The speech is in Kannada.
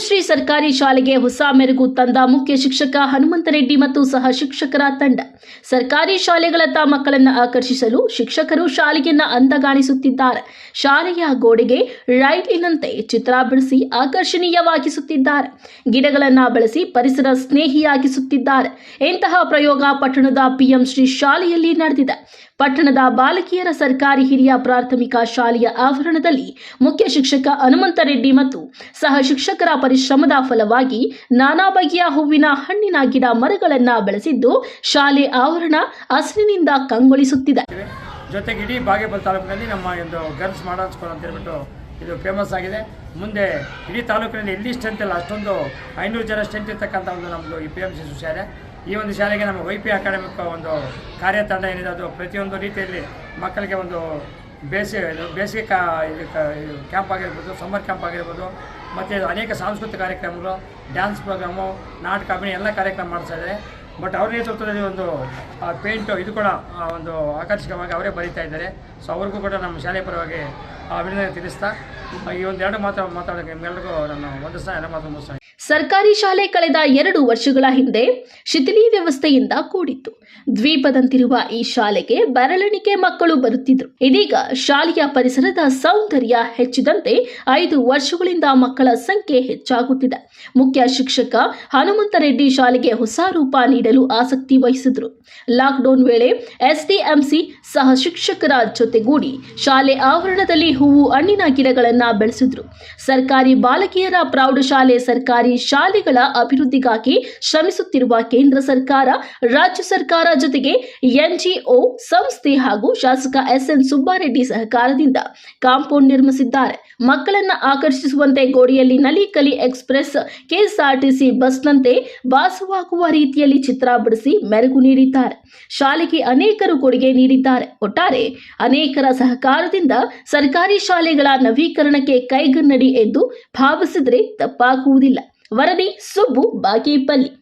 ಶ್ರೀ ಸರ್ಕಾರಿ ಶಾಲೆಗೆ ಹೊಸ ಮೆರುಗು ತಂದ ಮುಖ್ಯ ಶಿಕ್ಷಕ ಹನುಮಂತರೆಡ್ಡಿ ಮತ್ತು ಸಹ ಶಿಕ್ಷಕರ ತಂಡ. ಸರ್ಕಾರಿ ಶಾಲೆಗಳತ್ತ ಮಕ್ಕಳನ್ನು ಆಕರ್ಷಿಸಲು ಶಿಕ್ಷಕರು ಶಾಲೆಯನ್ನ ಅಂದಗಾಣಿಸುತ್ತಿದ್ದಾರೆ. ಶಾಲೆಯ ಗೋಡೆಗೆ ರೈಲಿನಂತೆ ಚಿತ್ರ ಬಿಡಿಸಿ ಆಕರ್ಷಣೀಯವಾಗಿಸುತ್ತಿದ್ದಾರೆ. ಗಿಡಗಳನ್ನ ಬೆಳೆಸಿ ಪರಿಸರ ಸ್ನೇಹಿಯಾಗಿಸುತ್ತಿದ್ದಾರೆ. ಇಂತಹ ಪ್ರಯೋಗ ಪಟ್ಟಣದ ಪಿಎಂ ಶ್ರೀ ಶಾಲೆಯಲ್ಲಿ ನಡೆದಿದೆ. ಪಟ್ಟಣದ ಬಾಲಕಿಯರ ಸರ್ಕಾರಿ ಹಿರಿಯ ಪ್ರಾಥಮಿಕ ಶಾಲೆಯ ಆವರಣದಲ್ಲಿ ಮುಖ್ಯ ಶಿಕ್ಷಕ ಹನುಮಂತರೆಡ್ಡಿ ಮತ್ತು ಸಹ ಶಿಕ್ಷಕರ ಪರಿಶ್ರಮದ ಫಲವಾಗಿ ನಾನಾ ಬಗೆಯ ಹೂವಿನ ಹಣ್ಣಿನ ಗಿಡ ಮರಗಳನ್ನು ಬೆಳೆಸಿದ್ದು ಶಾಲೆ ಆವರಣ ಹಸಿರಿನಿಂದ ಕಂಗೊಳಿಸುತ್ತಿದೆ. ಜೊತೆಗೆ ಇಡೀ ಬಾಗೇಪಲ್ಲಿ ತಾಲೂಕಿನಲ್ಲಿ ನಮ್ಮ ಒಂದು ಗರ್ಲ್ಸ್ ಮಾಡಲ್ ಸ್ಕೂಲ್ ಅಂತ ಹೇಳ್ಬಿಟ್ಟು ಇದು ಫೇಮಸ್ ಆಗಿದೆ. ಮುಂದೆ ಇಡೀ ತಾಲೂಕಿನಲ್ಲಿ ಎಲ್ಲಿ ಸ್ಟ್ರೆಂತ್ ಇಲ್ಲ, ಅಷ್ಟೊಂದು ಐನೂರು ಜನ ಸ್ಟ್ರೆಂತ್ ಇರ್ತಕ್ಕಂಥ ಒಂದು ನಮ್ಮದು ಈ ಪಿ ಎಂ ಸಿ ಶಾಲೆ. ಈ ಒಂದು ಶಾಲೆಗೆ ನಮ್ಮ ವೈ ಪಿ ಅಕಾಡೆಮಿಕ್ ಒಂದು ಕಾರ್ಯತಂಡ ಏನಿದೆ, ಅದು ಪ್ರತಿಯೊಂದು ರೀತಿಯಲ್ಲಿ ಮಕ್ಕಳಿಗೆ ಒಂದು ಬೇಸಿಗೆ ಬೇಸಿಗೆ ಕ್ಯಾಂಪ್ ಆಗಿರ್ಬೋದು ಸಮ್ಮರ್ ಕ್ಯಾಂಪ್ ಆಗಿರ್ಬೋದು ಮತ್ತು ಅನೇಕ ಸಾಂಸ್ಕೃತಿಕ ಕಾರ್ಯಕ್ರಮಗಳು ಡ್ಯಾನ್ಸ್ ಪ್ರೋಗ್ರಾಮು ನಾಟಕ, ಅಭಿನಯ ಎಲ್ಲ ಕಾರ್ಯಕ್ರಮ ಮಾಡ್ತಾ ಇದ್ದಾರೆ. ಬಟ್ ಅವ್ರ ನೇತೃತ್ವದಲ್ಲಿ ಒಂದು ಪೇಂಟು ಇದು ಕೂಡ ಒಂದು ಆಕರ್ಷಕವಾಗಿ ಅವರೇ ಬರೀತಾ ಇದ್ದಾರೆ. ಸೊ ಅವ್ರಿಗೂ ಕೂಡ ನಮ್ಮ ಶಾಲೆ ಪರವಾಗಿ ಅಭಿನಂದನೆ ತಿಳಿಸ್ತಾ, ಈ ಒಂದು ಎರಡು ಮಾತು ಮಾತಾಡೋಕ್ಕೆ ನಿಮ್ಮೆಲ್ಲರಿಗೂ ನಾನು ವಂದಿಸ್ತಾ ಎರಡು ಮಾತು ಮುಗಿಸ್ತಾ ಸರ್ಕಾರಿ ಶಾಲೆ ಕಳೆದ ಎರಡು ವರ್ಷಗಳ ಹಿಂದೆ ಶಿಥಿಲಿ ವ್ಯವಸ್ಥೆಯಿಂದ ಕೂಡಿತ್ತು. ದ್ವೀಪದಂತಿರುವ ಈ ಶಾಲೆಗೆ ಬೆರಳೆಣಿಕೆ ಮಕ್ಕಳು ಬರುತ್ತಿದ್ರು. ಇದೀಗ ಶಾಲೆಯ ಪರಿಸರದ ಸೌಂದರ್ಯ ಹೆಚ್ಚಿದಂತೆ ಐದು ವರ್ಷಗಳಿಂದ ಮಕ್ಕಳ ಸಂಖ್ಯೆ ಹೆಚ್ಚಾಗುತ್ತಿದೆ. ಮುಖ್ಯ ಶಿಕ್ಷಕ ಹನುಮಂತರೆಡ್ಡಿ ಶಾಲೆಗೆ ಹೊಸ ರೂಪ ನೀಡಲು ಆಸಕ್ತಿ ವಹಿಸಿದ್ರು. ಲಾಕ್ಡೌನ್ ವೇಳೆ ಎಸ್ಡಿಎಂಸಿ ಸಹ ಶಿಕ್ಷಕರ ಜೊತೆಗೂಡಿ ಶಾಲೆ ಆವರಣದಲ್ಲಿ ಹೂವು ಹಣ್ಣಿನ ಗಿಡಗಳನ್ನ ಬೆಳೆಸಿದ್ರು. ಸರ್ಕಾರಿ ಬಾಲಕಿಯರ ಪ್ರೌಢಶಾಲೆ ಸರ್ಕಾರಿ ಶಾಲೆಗಳ ಅಭಿವೃದ್ಧಿಗಾಗಿ ಶ್ರಮಿಸುತ್ತಿರುವ ಕೇಂದ್ರ ಸರ್ಕಾರ, ರಾಜ್ಯ ಸರ್ಕಾರ ಜೊತೆಗೆ ಎನ್ಜಿಒ ಸಂಸ್ಥೆ ಹಾಗೂ ಶಾಸಕ ಎಸ್ಎನ್ ಸುಬ್ಬಾರೆಡ್ಡಿ ಸಹಕಾರದಿಂದ ಕಾಂಪೌಂಡ್ ನಿರ್ಮಿಸಿದ್ದಾರೆ. ಮಕ್ಕಳನ್ನು ಆಕರ್ಷಿಸುವಂತೆ ಗೋಡೆಯಲ್ಲಿ ನಲಿಕಲಿ ಎಕ್ಸ್ಪ್ರೆಸ್, ಕೆಎಸ್ಆರ್ಟಿಸಿ ಬಸ್ನಂತೆ ಭಾಸವಾಗುವ ರೀತಿಯಲ್ಲಿ ಚಿತ್ರ ಬಿಡಿಸಿ ಮೆರುಗು ನೀಡಿದ್ದಾರೆ. ಶಾಲೆಗೆ ಅನೇಕರು ಕೊಡುಗೆ ನೀಡಿದ್ದಾರೆ. ಒಟ್ಟಾರೆ ಅನೇಕರ ಸಹಕಾರದಿಂದ ಸರ್ಕಾರಿ ಶಾಲೆಗಳ ನವೀಕರಣಕ್ಕೆ ಕೈಗನ್ನಡಿ ಎಂದು ಭಾವಿಸಿದರೆ ತಪ್ಪಾಗುವುದಿಲ್ಲ. ವರದಿ ಸುಬ್ಬು ಬಾಗೇಪಲ್ಲಿ.